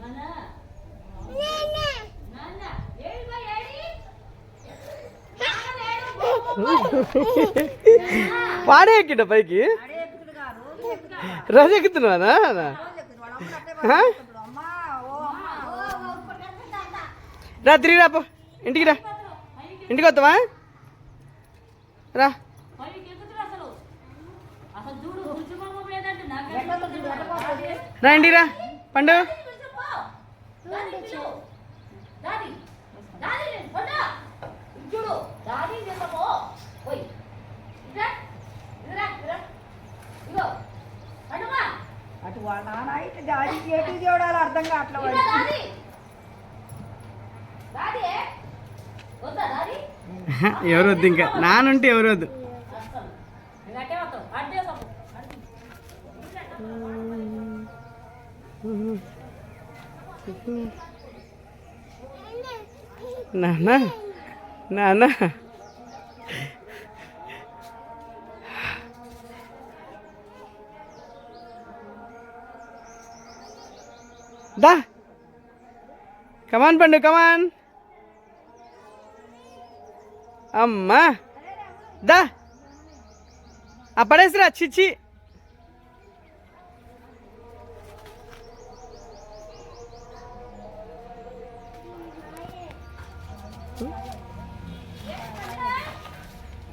నాన్న నాన్న ఏడి పోయి ఏడి నాన్న ఏడు భూమి పాడే ఎక్కిట పైకి డాడీ ఎక్కుతుడుగా, రోజు ఎక్కుతుడుగా. రోజు ఎక్కుతున్నావా రోజు ఎక్కుతుడు. వాళ్ళ అమ్మని అట్టే ఆ? పట్టుకుంటాడు. అమ్మా, ఓ అమ్మా, ఓ, ఓ. రా తిరిగి రాపో ఇంటికి రా. ఇంటికి వస్తావా? రా. రా ఇంటికి రా. పండు. అటు వాళ్ళ నాన్న ఇటు డాడీకి ఎటు చూడాలి అర్థం కావట్లేదు ఎవరు వద్దు ఇంకా. నానుంటే ఎవరు వద్దు నాన్న నాన్న దా. కమాన్ పండు కమాన్ అమ్మా. దా. ఆ పడేసిరా చిచ్చి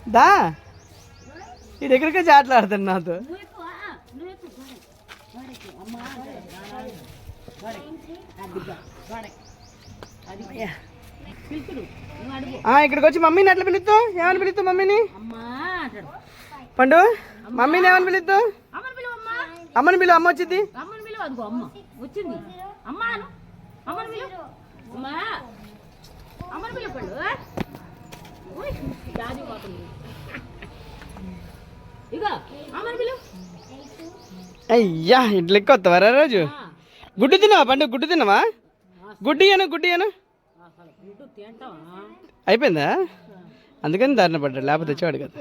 దా. ఈ ఎక్కడికే చాట్లాడుతాడు నాతో. ఆ, ఇక్కడికి వచ్చి మమ్మీని ఎట్లా పిలుస్తావు? ఏమని పిలుస్తావు మమ్మీని? పండు మమ్మీని ఏమని పిలుస్తావు? అమ్మని పిలువు అమ్మా. వచ్చింది. అను. అయ్యా ఇట్లా ఎక్కువ వస్తావరా రోజు? గుడ్డు తిన్నావా పండు? గుడ్డు తిన్నావా? గుడ్డు ఇయ్యను గుడ్డు తింటావా అయిపోయిందా? అందుకని దారిన పడ్డాడు లేకపోతే వచ్చేవాడు కదా.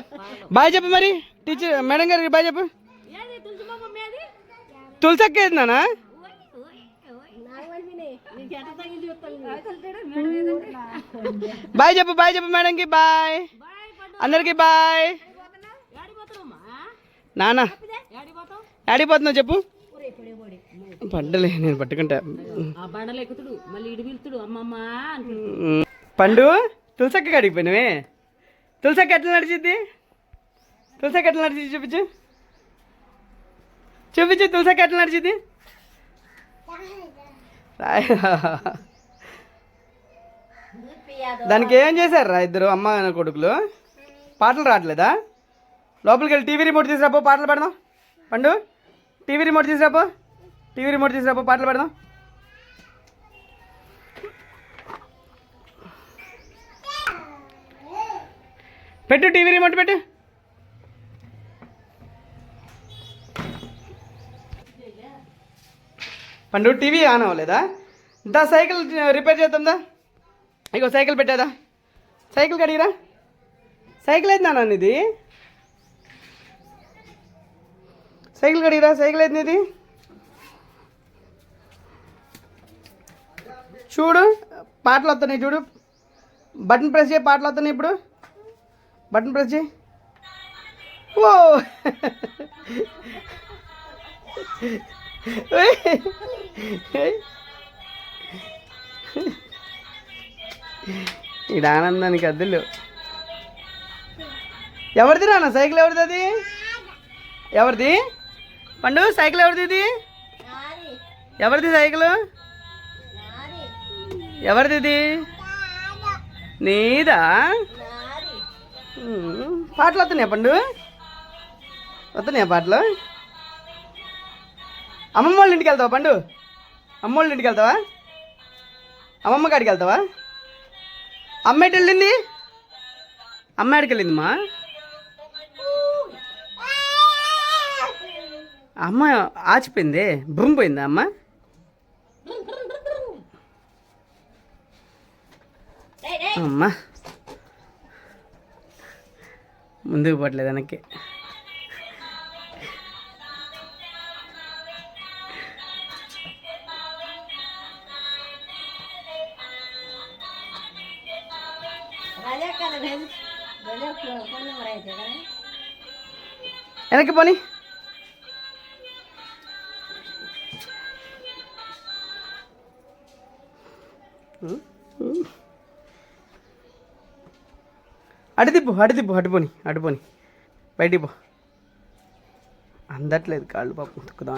బాయ్ చెప్పు మరి టీచర్ మేడం గారికి బాయ్ చెప్పు. ఏది తులసి మొక్క మీది తులసక్క ఏది నానా బాయ్ చెప్పు బాయ్ చెప్పు మేడంకి బాయ్. అందరికి బాయ్. నానా ఆడిపోతున్నావు చెప్పు. పడ్డలే నేను పట్టుకుంటా. పండు తులసక్క కాడికి పోయినవే. తులసక్క ఎట్లా నడిచిద్ది? తులసక్క ఎట్లా నడిచిద్ది చూపించు. చూపించు తులసక్క ఎట్లా నడిచిద్ది? రాయ్. దానికి ఏం చేశారు ఇద్దరు అమ్మ కొడుకులు? పాటలు రావట్లేదా? లోపలికి వెళ్ళి టీవీ రిమోట్ తీసుకురాపో పాటలు పెడదాం. పండు టీవీ రిమోట్ తీసుకురాపో. టీవీ రిమోట్ తీసుకురాపో పాటలు పెడదాం. పెట్టు టీవీ రిమోట్ పెట్టు. పండు టీవీ ఆన్ అవ్వలేదా? దా సైకిల్ రిపేర్ చేద్దాందా ఇగో సైకిల్ పెట్టేదా? సైకిల్ కడిగిరా. సైకిల్ అయితే నాన్న ఇది సైకిల్ కడిగిరా సైకిల్ అయితే ఇది చూడు పాటలు వస్తున్నాయి చూడు. బటన్ ప్రెస్ చేయి పాటలు వస్తున్నాయి ఇప్పుడు. బటన్ ప్రెస్ చేయి. ఓ. ఇది ఆనందానికి అద్దులు. ఎవరిది రానా సైకిల్ ఎవరిది అది? ఎవరిది? పండు సైకిల్ ఎవరిది ఇది? ఎవరిది సైకిల్? ఎవరిది ఇది నీదా. పాటలు వస్తున్నాయా పండు? వస్తున్నాయా పాటలు? అమ్మమ్మ వాళ్ళ ఇంటికి వెళ్తావా పండు? అమ్మ వాళ్ళ ఇంటికి వెళ్తావా? అమ్మమ్మ కాడికి వెళ్తావా? అమ్మ ఎటు వెళ్ళింది? అమ్మ ఎక్కడికి వెళ్ళింది మా? అమ్మ ఆచిపోయింది భూమి పోయిందా అమ్మ? அம்மா முந்துக்கு பாட்டில் எனக்கு எனக்கு பண்ணி Mm-hmm. అడిదిప్పు అడిదిప్పు అడిపోని అడిపోని బయటికి పో. అందట్లేదు కాళ్ళు పాపం తొక్కుదా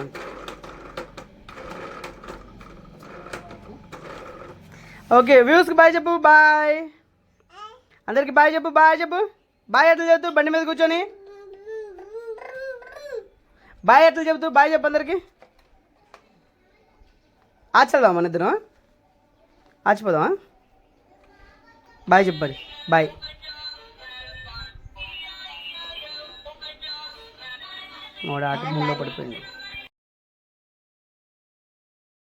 ఓకే వ్యూస్కి బాయ్ చెప్పు బాయ్. అందరికి బాయ్ చెప్పు బాయ్ చెప్పు. బాయ్ ఎట్లా చెప్తూ బండి మీద కూర్చొని? బాయ్ ఎట్లా చెబుతూ బాయ్ చెప్పు అందరికి. ఆచల్దాం మన ఇద్దరం? ఆచిపోదామా? బాయ్ చెప్పండి బాయ్. వాడు ఆట మూడులో పడిపోయింది